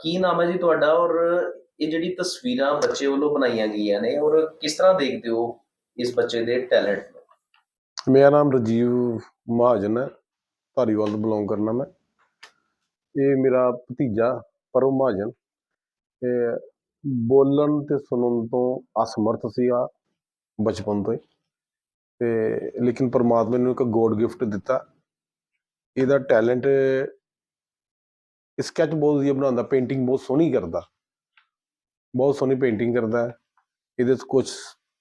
ਕੀ ਨਾਮ ਹੈ ਜੀ ਤੁਹਾਡਾ? ਔਰ ਇਹ ਜਿਹੜੀ ਤਸਵੀਰਾਂ ਬੱਚੇ ਵੱਲੋਂ ਬਣਾਈਆਂ ਗਈਆਂ ਨੇ, ਔਰ ਕਿਸ ਤਰ੍ਹਾਂ ਦੇਖਦੇ ਹੋ ਇਸ ਬੱਚੇ ਦੇ ਟੈਲੈਂਟ ਨੂੰ? ਮੇਰਾ ਨਾਮ ਰਜੀਵ ਮਹਾਜਨ ਹੈ। ਧਾਰੀਵਾਲ ਤੋਂ ਬਿਲੋਂਗ ਕਰਨਾ ਮੈਂ। ਇਹ ਮੇਰਾ ਭਤੀਜਾ ਪਰਮ ਮਹਾਜਨ। ਇਹ ਬੋਲਣ ਤੇ ਸੁਣਨ ਤੋਂ ਅਸਮਰਥ ਸੀਗਾ ਬਚਪਨ ਤੋਂ ਹੀ। ਤੇ ਲੇਕਿਨ ਪਰਮਾਤਮਾ ਨੇ ਇੱਕ ਗੋਡ ਗਿਫਟ ਦਿੱਤਾ। ਇਹਦਾ ਟੈਲੈਂਟ ਸਕੈਚ ਬਹੁਤ ਵਧੀਆ ਬਣਾਉਂਦਾ ਪੇਂਟਿੰਗ ਬਹੁਤ ਸੋਹਣੀ ਕਰਦਾ। ਬਹੁਤ ਸੋਹਣੀ ਪੇਂਟਿੰਗ ਕਰਦਾ। ਹੈ ਇਹਦੇ 'ਚ ਕੁਝ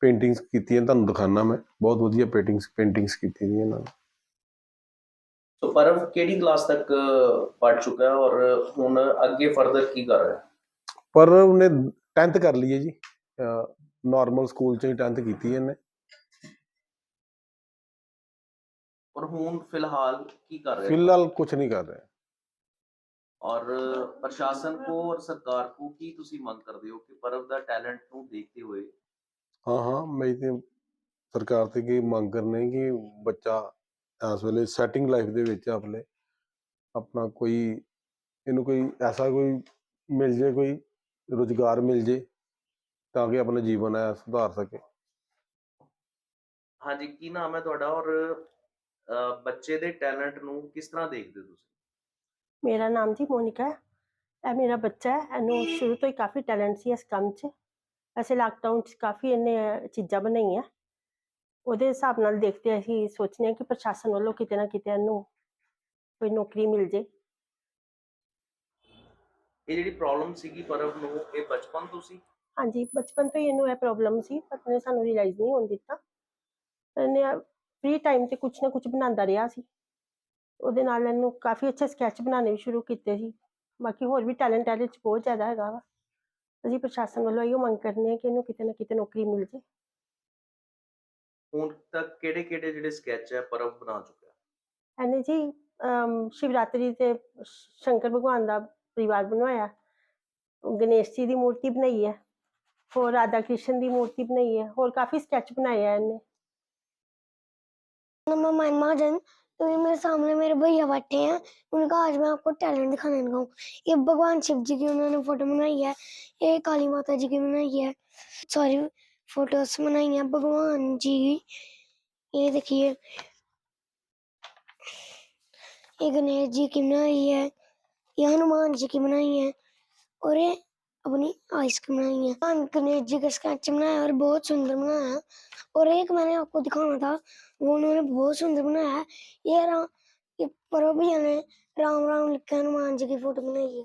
ਪੇਂਟਿੰਗਸ ਕੀਤੀਆਂ ਤੁਹਾਨੂੰ ਦਿਖਾਣਾ ਮੈਂ। ਬਹੁਤ ਵਧੀਆ ਪੇਂਟਿੰਗਸ ਪੇਂਟਿੰਗਸ ਕੀਤੀ ਦੀਆਂ ਇਹਨਾਂ ਨੇ। ਸੋ ਪਰਮ ਕਿਹੜੀ ਕਲਾਸ ਤੱਕ ਪੜ ਚੁੱਕਾ ਹੈ ਔਰ ਹੁਣ ਅੱਗੇ ਫਰਦਰ ਕੀ ਕਰ ਰਿਹਾ ਹੈ? ਪਰ ਉਹਨੇ 10th ਕਰ ਲਈ ਹੈ ਜੀ। ਨਾਰਮਲ ਸਕੂਲ ਚ ਹੀ 10th ਕੀਤੀ ਹੈ ਇਹਨੇ। ਔਰ ਹੁਣ ਫਿਲਹਾਲ ਕੀ ਕਰ ਰਿਹਾ ਫਿਲਹਾਲ ਕੁਝ ਨਹੀਂ ਕਰ ਰਿਹਾ। ਔਰ ਪ੍ਰਸ਼ਾਸਨ ਕੋ ਔਰ ਸਰਕਾਰ ਕੋ ਕੀ ਤੁਸੀਂ ਮੰਗ ਕਰਦੇ ਹੋ ਕਿ ਪਰਮ ਦਾ ਟੈਲੈਂਟ ਨੂੰ ਦੇਖਦੇ ਹੋਏ ਹਾਂ ਹਾਂ ਮੈਂ ਤੇ ਸਰਕਾਰ ਤੇ ਕੀ ਮੰਗ ਕਰਨੇ ਕਿ ਬੱਚਾ ਇਸ ਵੇਲੇ ਸੈਟਿੰਗ ਲਾਈਫ ਦੇ ਵਿੱਚ ਆਪਣੇ ਆਪਣਾ ਕੋਈ ਇਹਨੂੰ ਕੋਈ ਐਸਾ ਕੋਈ ਮਿਲ ਜੇ ਕੋਈ ਰੁਜ਼ਗਾਰ ਮਿਲ ਜੇ ਤਾਂ ਕਿ ਆਪਣਾ ਜੀਵਨ ਹੈ ਸੁਧਾਰ ਸਕੇ। ਹਾਂਜੀ ਕੀ ਨਾਮ ਹੈ ਤੁਹਾਡਾ ਔਰ ਬੱਚੇ ਦੇ ਟੈਲੈਂਟ ਨੂੰ ਕਿਸ ਤਰ੍ਹਾਂ ਦੇਖਦੇ ਹੋ ਤੁਸੀਂ? ਮੇਰਾ ਨਾਮ ਜੀ ਮੋਨਿਕਾ ਹੈ ਇਹ ਮੇਰਾ ਬੱਚਾ ਹੈ ਇਹਨੂੰ ਸ਼ੁਰੂ ਤੋਂ ਹੀ ਕਾਫੀ ਟੈਲੈਂਟ ਸੀ ਇਸ ਕੰਮ 'ਚ ਵੈਸੇ ਲਾਕਡਾਊਨ 'ਚ ਕਾਫੀ ਇਹਨੇ ਚੀਜ਼ਾਂ ਬਣਾਈਆਂ ਉਹਦੇ ਹਿਸਾਬ ਨਾਲ ਦੇਖਦੇ ਅਸੀਂ ਸੋਚਦੇ ਹਾਂ ਕਿ ਪ੍ਰਸ਼ਾਸਨ ਵੱਲੋਂ ਕਿਤੇ ਨਾ ਕਿਤੇ ਇਹਨੂੰ ਕੋਈ ਨੌਕਰੀ ਮਿਲ ਜੇ ਇਹ ਜਿਹੜੀ ਪ੍ਰੋਬਲਮ ਸੀਗੀ ਪਰਮ ਨੂੰ ਇਹ ਬਚਪਨ ਤੋਂ ਸੀ ਹਾਂਜੀ ਬਚਪਨ ਤੋਂ ਹੀ ਇਹਨੂੰ ਇਹ ਪ੍ਰੋਬਲਮ ਸੀ ਪਰ ਸਾਨੂੰ ਰਿਅਲਾਈਜ਼ ਨਹੀਂ ਹੋਣ ਦਿੱਤਾ ਇਹਨੇ ਫ੍ਰੀ ਟਾਈਮ ਤੇ ਕੁਝ ਨਾ ਕੁਝ ਬਣਾਉਂਦਾ ਰਿਹਾ ਸੀ ਉਹਦੇ ਨਾਲ ਇਹਨੂੰ ਕਾਫੀ ਅੱਛੇ ਸਕੈਚ ਬਣਾਉਣੇ ਵੀ ਸ਼ੁਰੂ ਕੀਤੇ ਸੀ। ਬਾਕੀ ਹੋਰ ਵੀ ਟੈਲੈਂਟ ਇਹਦੇ ਵਿੱਚ ਬਹੁਤ ਜ਼ਿਆਦਾ ਹੈਗਾ ਵਾ। ਅਸੀਂ ਪ੍ਰਸ਼ਾਸਨ ਵੱਲੋਂ ਇਹੋ ਮੰਗ ਕਰਨੀ ਹੈ ਕਿ ਇਹਨੂੰ ਕਿਤੇ ਨਾ ਕਿਤੇ ਨੌਕਰੀ ਮਿਲ ਜੇ। ਹੁਣ ਤੱਕ ਕਿਹੜੇ ਕਿਹੜੇ ਜਿਹੜੇ ਸਕੈਚ ਹੈ ਪਰਮ ਬਣਾ ਚੁੱਕਿਆ? ਇਹਨੇ ਜੀ ਸ਼ਿਵਰਾਤਰੀ ਤੇ ਸ਼ੰਕਰ ਭਗਵਾਨ ਦਾ ਪਰਿਵਾਰ ਬਣਵਾਇਆ। ਗਣੇਸ਼ ਜੀ ਦੀ ਮੂਰਤੀ ਬਣਾਈ ਹੈ। ਹੋਰ ਰਾਧਾ ਕ੍ਰਿਸ਼ਨ ਦੀ ਮੂਰਤੀ ਬਣਾਈ ਹੈ। ਹੋਰ ਕਾਫੀ ਸਕੈਚ ਬਣਾਏ ਆ ਇਹਨੇ। ਮਮਾ ਮਹਾਜਨ तो ये मेरे सामने मेरे भैया बैठे हैं। उनका आज मैं आपको टैलेंट दिखाने लगा हूँ। ये भगवान शिव जी की उन्होंने फ़ोटो बनाई है। ये काली माता जी की बनाई है। सारी फोटोस बनाई है भगवान जी। की ये देखिए। ये गणेश जी की बनाई है। ये हनुमान जी की बनाई है। और ये अपनी आइस की बनाई है। गणेश जी का स्केच बनाया और बहुत सुंदर बनाया। है और एक मैंने आपको दिखाना था वो उन्होंने बहुत सुंदर बनाया है ये राम ये पर्व भैया ने राम राम लिखा हनुमान जी की फोटो बनाई है